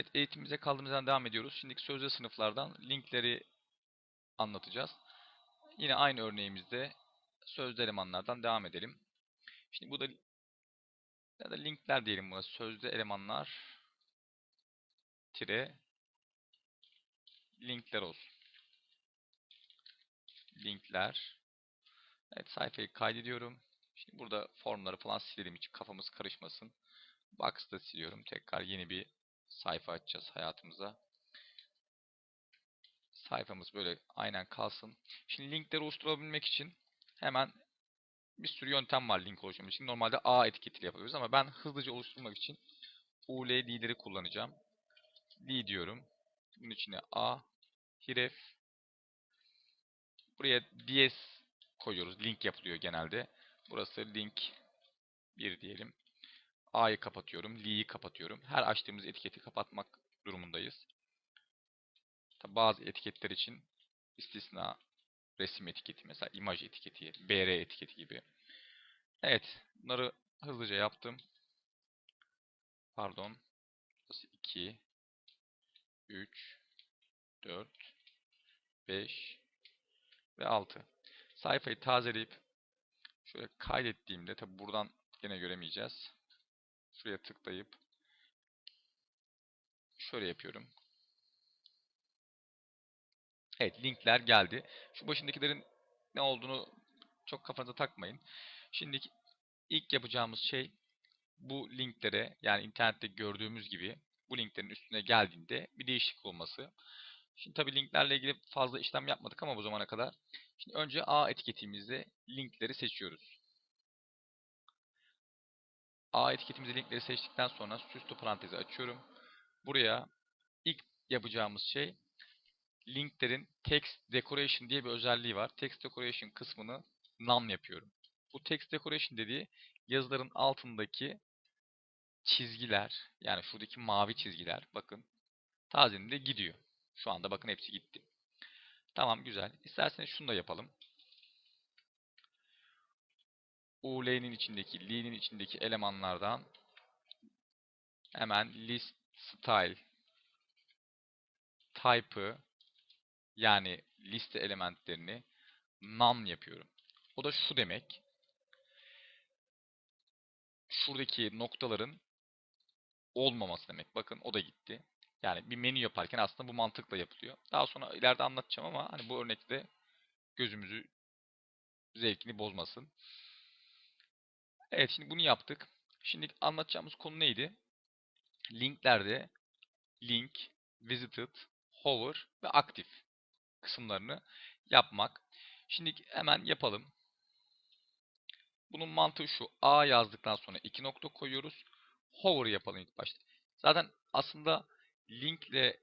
Evet, eğitimimize kaldığımız yerden devam ediyoruz. Şimdiki sözde sınıflardan linkleri anlatacağız. Yine aynı örneğimizde sözde elemanlardan devam edelim. Şimdi bu da ya da linkler diyelim buna. Sözde elemanlar tire linkler olsun. Linkler. Evet sayfayı kaydediyorum. Şimdi burada formları falan silelim hiç kafamız karışmasın. Box'ta siliyorum. Tekrar yeni bir sayfa açacağız hayatımıza. Sayfamız böyle aynen kalsın. Şimdi linkleri oluşturabilmek için hemen bir sürü yöntem var link oluşturmak için. Normalde A etiketiyle yapıyoruz ama ben hızlıca oluşturmak için ULD'leri kullanacağım. D diyorum. Bunun içine A, href. Buraya DS koyuyoruz. Link yapılıyor genelde. Burası link 1 diyelim. A'yı kapatıyorum. L'yi kapatıyorum. Her açtığımız etiketi kapatmak durumundayız. Tabi bazı etiketler için istisna resim etiketi mesela imaj etiketi, BR etiketi gibi. Evet. Bunları hızlıca yaptım. Pardon. Burası 2 3 4 5 ve 6. Sayfayı tazeleyip şöyle kaydettiğimde tabi buradan yine göremeyeceğiz. Şuraya tıklayıp şöyle yapıyorum. Evet linkler geldi. Şu başındakilerin ne olduğunu çok kafanıza takmayın. Şimdi ilk yapacağımız şey bu linklere yani internette gördüğümüz gibi bu linklerin üstüne geldiğinde bir değişiklik olması. Şimdi tabii linklerle ilgili fazla işlem yapmadık ama bu zamana kadar. Şimdi önce A etiketimizde linkleri seçiyoruz. A etiketimizde linkleri seçtikten sonra süslü parantezi açıyorum. Buraya ilk yapacağımız şey linklerin text decoration diye bir özelliği var. Text decoration kısmını none yapıyorum. Bu text decoration dediği yazıların altındaki çizgiler yani şuradaki mavi çizgiler bakın tazenin de gidiyor. Şu anda bakın hepsi gitti. Tamam güzel. İsterseniz şunu da yapalım. UL'nin içindeki, L'nin içindeki elemanlardan hemen list style type'ı yani liste elementlerini none yapıyorum. O da şu demek. Şuradaki noktaların olmaması demek. Bakın o da gitti. Yani bir menü yaparken aslında bu mantıkla yapılıyor. Daha sonra ileride anlatacağım ama hani bu örnekte gözümüzü zevkini bozmasın. Evet şimdi bunu yaptık. Şimdi anlatacağımız konu neydi? Linklerde link, visited, hover ve aktif kısımlarını yapmak. Şimdi hemen yapalım. Bunun mantığı şu. A yazdıktan sonra iki nokta koyuyoruz. Hover yapalım ilk başta. Zaten aslında linkle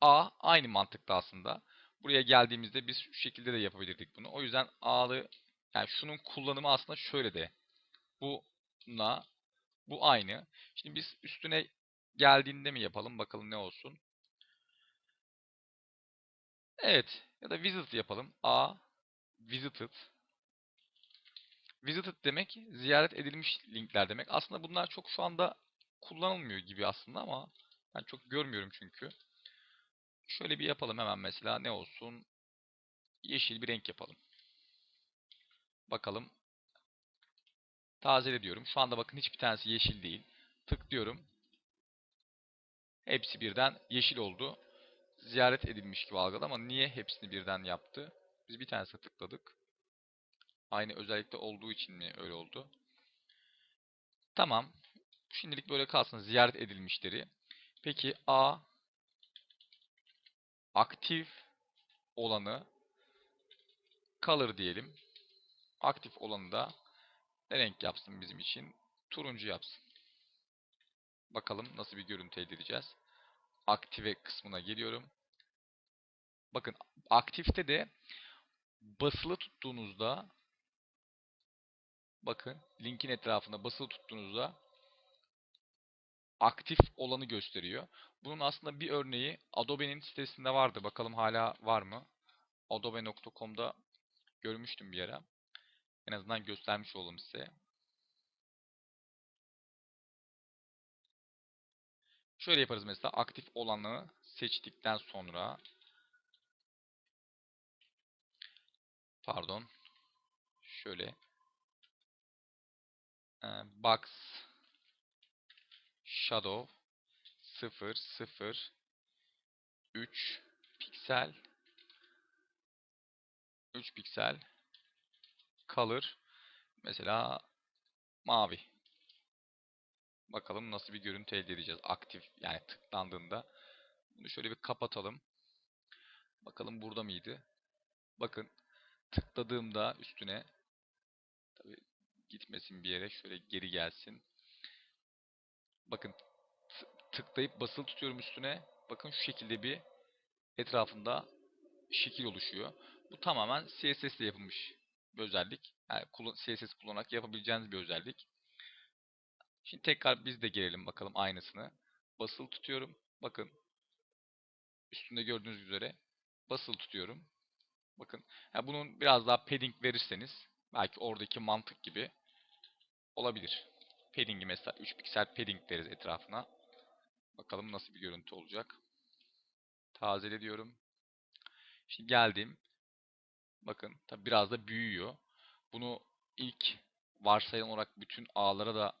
A aynı mantıkta aslında. Buraya geldiğimizde biz şu şekilde de yapabilirdik bunu. O yüzden A'lı yani şunun kullanımı aslında şöyle de. Buna bu aynı. Şimdi biz üstüne geldiğinde mi yapalım? Bakalım ne olsun. Evet. Ya da visit yapalım. A visited. Visited demek ziyaret edilmiş linkler demek. Aslında bunlar çok şu anda kullanılmıyor gibi aslında ama ben çok görmüyorum çünkü. Şöyle bir yapalım hemen mesela ne olsun? Yeşil bir renk yapalım. Bakalım. Tazele diyorum. Şu anda bakın hiçbir tanesi yeşil değil. Tıklıyorum. Hepsi birden yeşil oldu. Ziyaret edilmiş gibi algıladı ama niye hepsini birden yaptı? Biz bir tanesine tıkladık. Aynı özellikle olduğu için mi öyle oldu? Tamam. Şimdilik böyle kalsın. Ziyaret edilmişleri. Peki A aktif olanı color diyelim. Aktif olanı da ne renk yapsın bizim için? Turuncu yapsın. Bakalım nasıl bir görüntü elde edeceğiz. Aktive kısmına geliyorum. Bakın aktifte de basılı tuttuğunuzda bakın linkin etrafında basılı tuttuğunuzda aktif olanı gösteriyor. Bunun aslında bir örneği Adobe'nin sitesinde vardı. Bakalım hala var mı? Adobe.com'da görmüştüm bir ara. En azından göstermiş olalım size. Şöyle yaparız mesela aktif olanı seçtikten sonra pardon şöyle box shadow 0 0 3 piksel 3 piksel color mesela mavi. Bakalım nasıl bir görüntü elde edeceğiz aktif yani tıklandığında. Bunu şöyle bir kapatalım. Bakalım burada mıydı? Bakın tıkladığımda üstüne tabi gitmesin bir yere şöyle geri gelsin. Bakın tıklayıp basılı tutuyorum üstüne. Bakın şu şekilde bir etrafında şekil oluşuyor. Bu tamamen CSS ile yapılmış bir özellik. Yani CSS kullanarak yapabileceğiniz bir özellik. Şimdi tekrar biz de gelelim bakalım aynısını. Basılı tutuyorum. Bakın üstünde gördüğünüz üzere basılı tutuyorum. Bakın yani bunun biraz daha padding verirseniz belki oradaki mantık gibi olabilir. Padding'i mesela 3 piksel padding veririz etrafına. Bakalım nasıl bir görüntü olacak. Tazele diyorum. Şimdi geldim. Bakın tabi biraz da büyüyor. Bunu ilk varsayılan olarak bütün ağlara da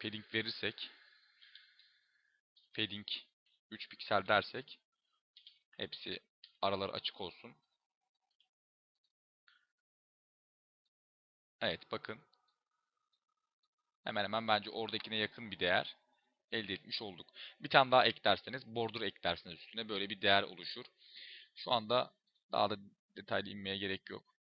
padding verirsek padding 3 piksel dersek hepsi araları açık olsun. Evet bakın. Hemen hemen bence oradakine yakın bir değer elde etmiş olduk. Bir tane daha eklerseniz border eklerseniz üstüne böyle bir değer oluşur. Şu anda daha da detaylı inmeye gerek yok.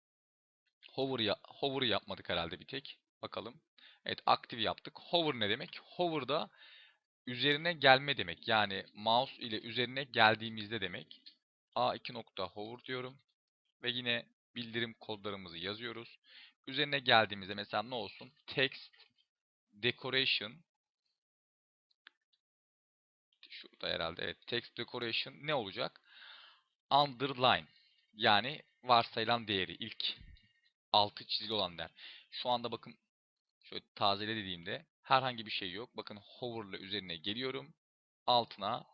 Hover, ya hover yapmadık herhalde bir tek. Bakalım. Evet aktif yaptık. Hover ne demek? Hover da üzerine gelme demek. Yani mouse ile üzerine geldiğimizde demek. A2 nokta hover diyorum. Ve yine bildirim kodlarımızı yazıyoruz. Üzerine geldiğimizde mesela ne olsun? Text decoration şurada herhalde evet text decoration ne olacak? Underline yani varsayılan değeri ilk altı çizili olan değer. Şu anda bakın şöyle tazele dediğimde herhangi bir şey yok. Bakın hover ile üzerine geliyorum. Altına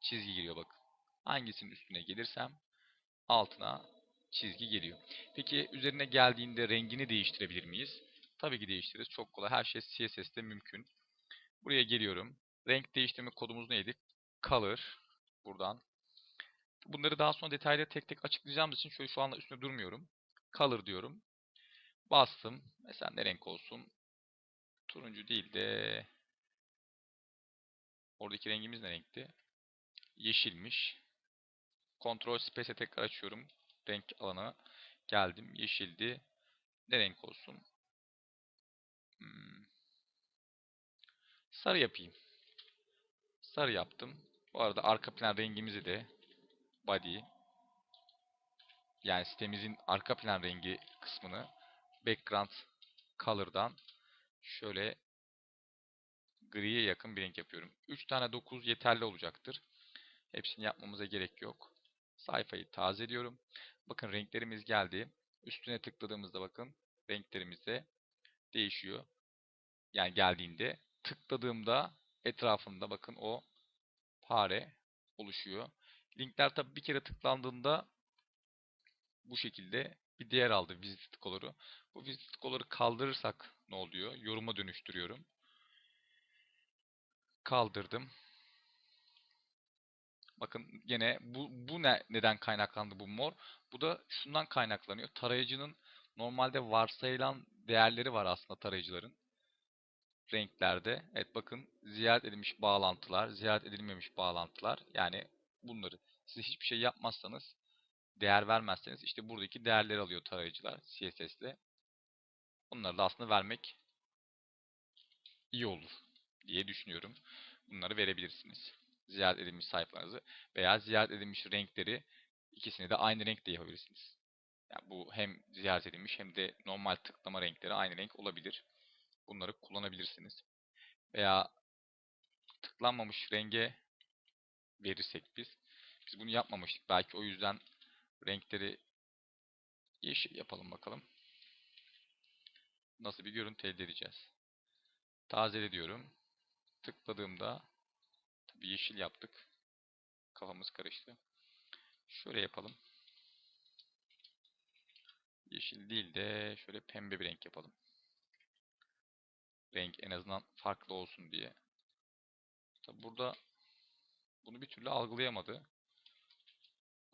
çizgi geliyor bakın. Hangisinin üstüne gelirsem altına çizgi geliyor. Peki üzerine geldiğinde rengini değiştirebilir miyiz? Tabii ki değiştiririz. Çok kolay. Her şey CSS'te mümkün. Buraya geliyorum. Renk değiştirme kodumuz neydi? Color. Buradan. Bunları daha sonra detaylı tek tek açıklayacağım için şöyle şu anda üstünde durmuyorum. Color diyorum. Bastım. Mesela ne renk olsun? Turuncu değil de oradaki rengimiz ne renkti? Yeşilmiş. Ctrl Space'e tekrar açıyorum. Renk alanına geldim. Yeşildi. Ne renk olsun? Hmm. Sarı yapayım. Sarı yaptım. Bu arada arka plan rengimizi de body yani sitemizin arka plan rengi kısmını background color'dan şöyle griye yakın bir renk yapıyorum. 3 tane 9 yeterli olacaktır. Hepsini yapmamıza gerek yok. Sayfayı tazeliyorum. Bakın renklerimiz geldi. Üstüne tıkladığımızda bakın renklerimiz de değişiyor. Yani geldiğinde tıkladığımda etrafında bakın o fare oluşuyor. Linkler tabi bir kere tıklandığında bu şekilde bir değer aldı visit color'u. Bu visit color'u kaldırırsak ne oluyor? Yoruma dönüştürüyorum. Kaldırdım. Bakın yine bu, bu ne, neden kaynaklandı bu mor? Bu da şundan kaynaklanıyor. Tarayıcının normalde varsayılan değerleri var aslında tarayıcıların renklerde. Evet bakın ziyaret edilmiş bağlantılar, ziyaret edilmemiş bağlantılar. Yani bunları siz hiçbir şey yapmazsanız, değer vermezseniz işte buradaki değerleri alıyor tarayıcılar CSS'de. Bunları da aslında vermek iyi olur diye düşünüyorum. Bunları verebilirsiniz. Ziyaret edilmiş sayfalarınızı veya ziyaret edilmiş renkleri ikisini de aynı renkte yapabilirsiniz. Yani bu hem ziyaret edilmiş hem de normal tıklama renkleri aynı renk olabilir. Bunları kullanabilirsiniz. Veya tıklanmamış renge verirsek biz. Biz bunu yapmamıştık. Belki o yüzden renkleri yeşil yapalım bakalım. Nasıl bir görüntü elde edeceğiz. Tazele diyorum. tıkladığımda tabii yeşil yaptık. Kafamız karıştı. Şöyle yapalım. Yeşil değil de şöyle pembe bir renk yapalım. Renk en azından farklı olsun diye. Tabi burada bunu bir türlü algılayamadı.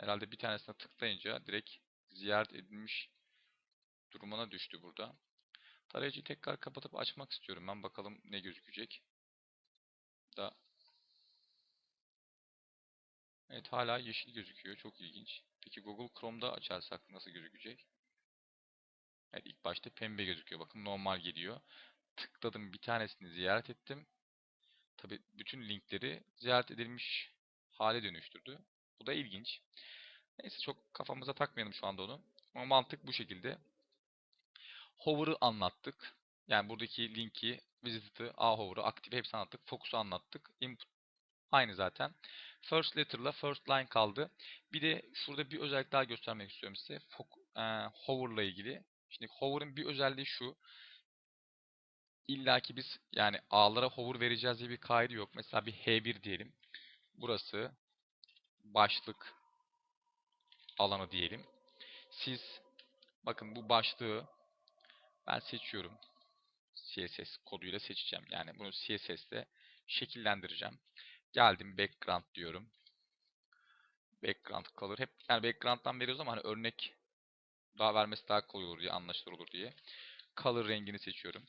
Herhalde bir tanesine tıklayınca direkt ziyaret edilmiş durumuna düştü burada. Tarayıcıyı tekrar kapatıp açmak istiyorum. Ben bakalım ne gözükecek. Da Evet hala yeşil gözüküyor. Çok ilginç. Peki Google Chrome'da açarsak nasıl gözükecek? Evet ilk başta pembe gözüküyor. Bakın normal geliyor. Tıkladım bir tanesini ziyaret ettim. Tabi bütün linkleri ziyaret edilmiş hale dönüştürdü. Bu da ilginç. Neyse çok kafamıza takmayalım şu anda onu. Ama mantık bu şekilde. Hover'ı anlattık. Yani buradaki linki, visit'i, A-Hover'ı, aktif hepsini anlattık. Focus'u anlattık. Input aynı zaten. First letter'la first line kaldı. Bir de şurada bir özellik daha göstermek istiyorum size. Foc- e, hover'la ilgili. Şimdi hover'ın bir özelliği şu. İlla ki biz yani A'lara hover vereceğiz diye bir kaide yok. Mesela bir H1 diyelim. Burası başlık alanı diyelim. Siz bakın bu başlığı ben seçiyorum. CSS koduyla seçeceğim. Yani bunu CSS'te şekillendireceğim. Geldim background diyorum. Background color. Hep yani background'dan veriyoruz ama hani örnek daha vermesi daha kolay olur diye, anlaşılır olur diye. Color rengini seçiyorum.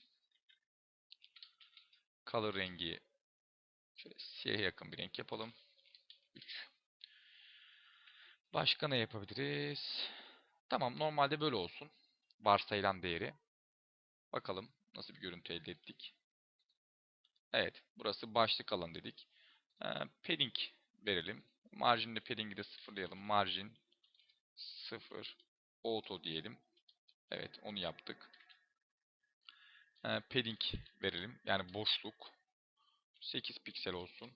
Color rengi şöyle siyah yakın bir renk yapalım. 3. Başka ne yapabiliriz? Tamam normalde böyle olsun. Varsayılan değeri. Bakalım nasıl bir görüntü elde ettik. Evet burası başlık alan dedik. Ee, padding verelim. Margin'de padding'i de sıfırlayalım. Margin 0 auto diyelim. Evet onu yaptık. Ee, padding verelim. Yani boşluk. 8 piksel olsun.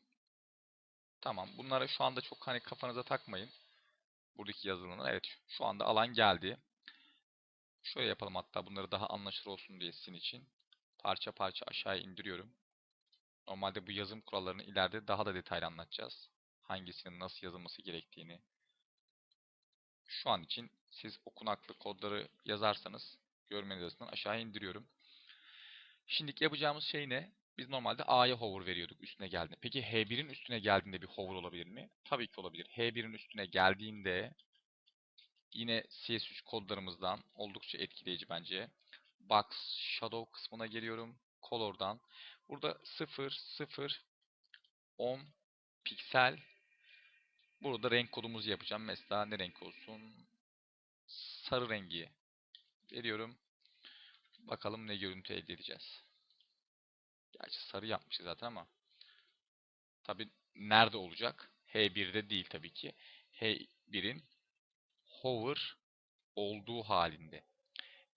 Tamam. Bunlara şu anda çok hani kafanıza takmayın. Buradaki yazılımlar. Evet şu anda alan geldi. Şöyle yapalım hatta bunları daha anlaşılır olsun diye sizin için. Parça parça aşağıya indiriyorum. Normalde bu yazım kurallarını ileride daha da detaylı anlatacağız. Hangisinin nasıl yazılması gerektiğini. Şu an için siz okunaklı kodları yazarsanız görmeniz açısından aşağıya indiriyorum. Şimdiki yapacağımız şey ne? Biz normalde A'ya hover veriyorduk üstüne geldiğinde. Peki H1'in üstüne geldiğinde bir hover olabilir mi? Tabii ki olabilir. H1'in üstüne geldiğinde yine CS3 kodlarımızdan oldukça etkileyici bence. Box, Shadow kısmına geliyorum. Color'dan. Burada 0, 0, 10 piksel. Burada renk kodumuzu yapacağım. Mesela ne renk olsun? Sarı rengi veriyorum. Bakalım ne görüntü elde edeceğiz. Gerçi sarı yapmışız zaten ama. Tabi nerede olacak? H1'de değil tabii ki. H1'in hover olduğu halinde.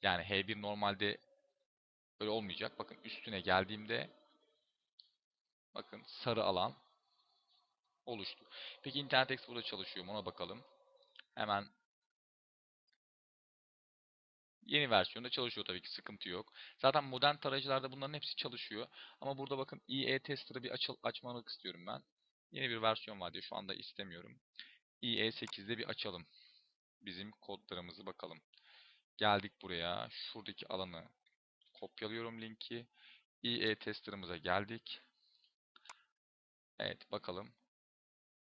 Yani H1 normalde öyle olmayacak. Bakın üstüne geldiğimde bakın sarı alan oluştu. Peki Internet Explorer'da çalışıyor mu? Ona bakalım. Hemen Yeni versiyonda çalışıyor tabii ki sıkıntı yok. Zaten modern tarayıcılarda bunların hepsi çalışıyor. Ama burada bakın IE Tester'ı bir açıl açmalık istiyorum ben. Yeni bir versiyon var diye şu anda istemiyorum. IE8'de bir açalım. Bizim kodlarımızı bakalım. Geldik buraya. Şuradaki alanı kopyalıyorum linki. IE Tester'ımıza geldik. Evet bakalım.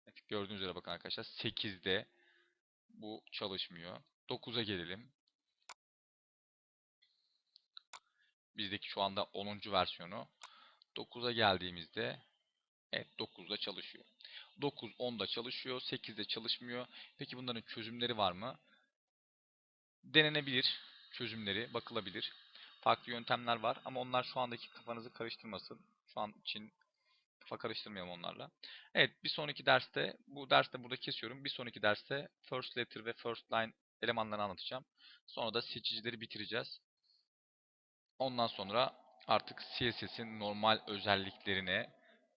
Evet, gördüğünüz üzere bakın arkadaşlar 8'de bu çalışmıyor. 9'a gelelim. Bizdeki şu anda 10. versiyonu. 9'a geldiğimizde evet 9'da çalışıyor. 9 10'da çalışıyor, 8'de çalışmıyor. Peki bunların çözümleri var mı? Denenebilir çözümleri, bakılabilir. Farklı yöntemler var ama onlar şu andaki kafanızı karıştırmasın. Şu an için kafa karıştırmayalım onlarla. Evet bir sonraki derste, bu derste burada kesiyorum. Bir sonraki derste first letter ve first line elemanlarını anlatacağım. Sonra da seçicileri bitireceğiz. Ondan sonra artık CSS'in normal özelliklerine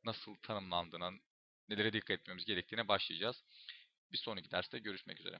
nasıl tanımlandığına, nelere dikkat etmemiz gerektiğine başlayacağız. Bir sonraki derste görüşmek üzere.